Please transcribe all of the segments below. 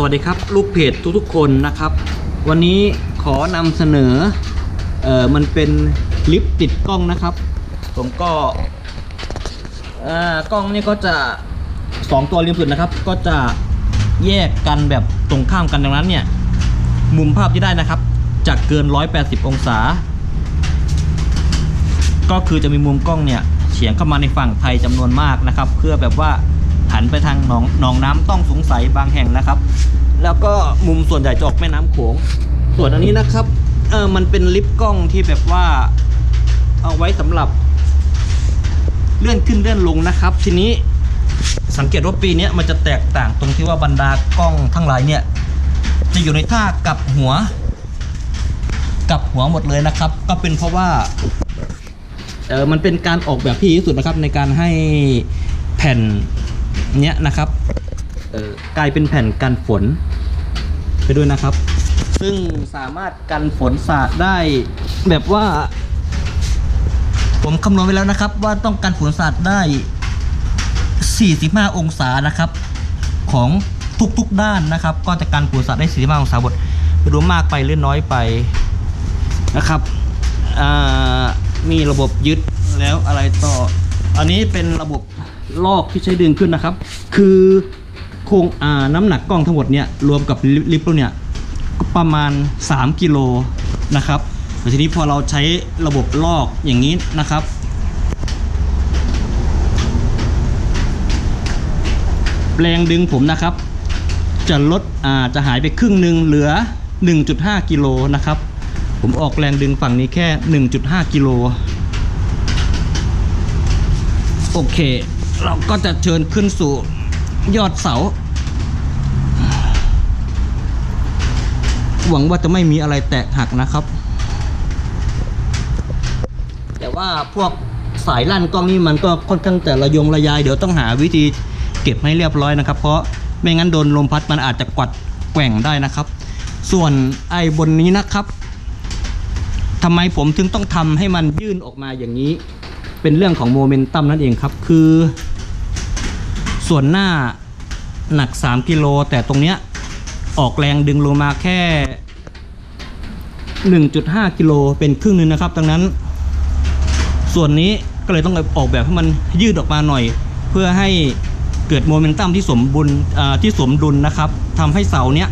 สวัสดีครับ ลูกเพจทุกๆคนนะครับ วันนี้ขอนำเสนอเอ่อมันเป็นลิฟต์ติดกล้องนะครับ ผมก็อ่ากล้องนี่ก็จะสองตัวริมสุดนะครับ ก็จะแยกกันแบบตรงข้ามกันดังนั้นเนี่ย มุมภาพที่ได้นะครับจะเกิน 180 องศา ก็คือจะมีมุมกล้องเนี่ยเฉียงเข้ามาในฝั่งไทยจำนวนมากนะครับ เพื่อแบบว่า หันไปทางหนองหนองน้ำต้องสงสัยบางแห่งนะครับ แล้วก็มุมส่วนใหญ่จะออกแม่น้ำโขงส่วนอันนี้นะครับเออมันเป็นลิฟต์กล้องที่แบบว่าเอาไว้สำหรับ เลื่อนขึ้นเลื่อนลงนะครับ ทีนี้สังเกตว่าปีนี้มันจะแตกต่างตรงที่ว่าบรรดากล้องทั้งหลายเนี่ย จะอยู่ในท่ากับหัว กับหัวหมดเลยนะครับ ก็เป็นเพราะว่าเออมันเป็นการออกแบบที่ดีที่สุดนะครับในการให้แผ่น เนี้ยนะครับเออกลายเป็นแผ่นกันฝนไปด้วยนะครับ ซึ่งสามารถกันฝนสาดได้แบบว่า ผมคำนวณไว้แล้วนะครับ ว่าต้องกันฝนสาดได้ 45 องศานะครับ ของทุกๆด้านนะครับ ก็จะกันฝนสาดได้ 45 องศาบทไม่รู้มากไปหรือน้อยไปนะครับอ่ามีระบบยึดแล้วอะไรต่อ อันนี้เป็นระบบลอกที่ใช้ดึงขึ้นนะครับ คือโครงน้ำหนักกล้องทั้งหมดเนี่ยรวมกับลิฟต์ตัวเนี่ยประมาณ 3 กิโลนะครับแต่ทีนี้พอเราใช้ระบบลอกอย่างนี้นะครับ แรงดึงผมนะครับ จะลดอ่าจะหายไปครึ่งหนึ่งเหลือ 1.5 กิโลนะครับ ผมออกแรงดึงฝั่งนี้แค่ 1.5 กิโล โอเค เราก็จะเชิญขึ้นสู่ยอดเสา หวังว่าจะไม่มีอะไรแตกหักนะครับ แต่ว่าพวกสายลั่นกล้องนี่มันก็ค่อนข้างแต่ระยงระยาย เดี๋ยวต้องหาวิธีเก็บให้เรียบร้อยนะครับ เพราะไม่งั้นโดนลมพัดมันอาจจะกวัดแกว่งได้นะครับ ส่วนไอ้บนนี้นะครับทำไมผมถึงต้องทำให้มันยื่นออกมาอย่างนี้ เป็นเรื่องของโมเมนตัมนั่นเองครับ คือ ส่วนหน้าหนัก 3 กิโล แต่ตรงเนี้ยออกแรงดึงลงมาแค่ 1.5 กิโลเป็นครึ่งนึงนะครับ ดังนั้น ส่วนนี้ก็เลยต้องออกแบบให้มันยืดออกมาหน่อย เพื่อให้เกิดโมเมนตัมที่สมบุญที่สมดุลนะครับทำให้เสาเนี้ย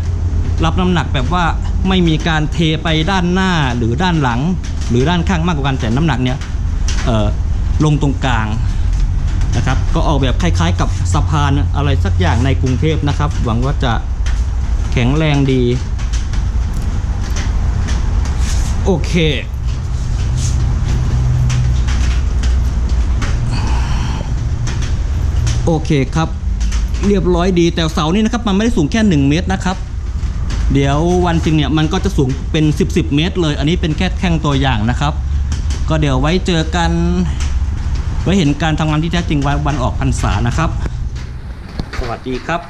รับน้ำหนักแบบว่าไม่มีการเทไปด้านหน้าหรือด้านหลัง หรือด้านข้างมากกว่ากันแต่น้ำหนักเนี้ยเลงตรงกลางนะครับ ก็ออกแบบคล้ายๆ กับสะพานอะไรสักอย่างในกรุงเทพนะครับ หวังว่าจะแข็งแรงดี โอเคโอเคครับ เรียบร้อยดีแต่เสานี่นะครับมันไม่ได้สูงแค่ 1 เมตรนะครับ เดี๋ยววันจริงเนี่ยมันก็จะสูงเป็น 10 10 เมตรเลย อันนี้เป็นแค่แท่งตัวอย่างนะครับ ก็เดี๋ยวไว้เจอกัน ไว้เห็นการทำงานที่แท้จริงวันวันออกพรรษานะครับ สวัสดีครับ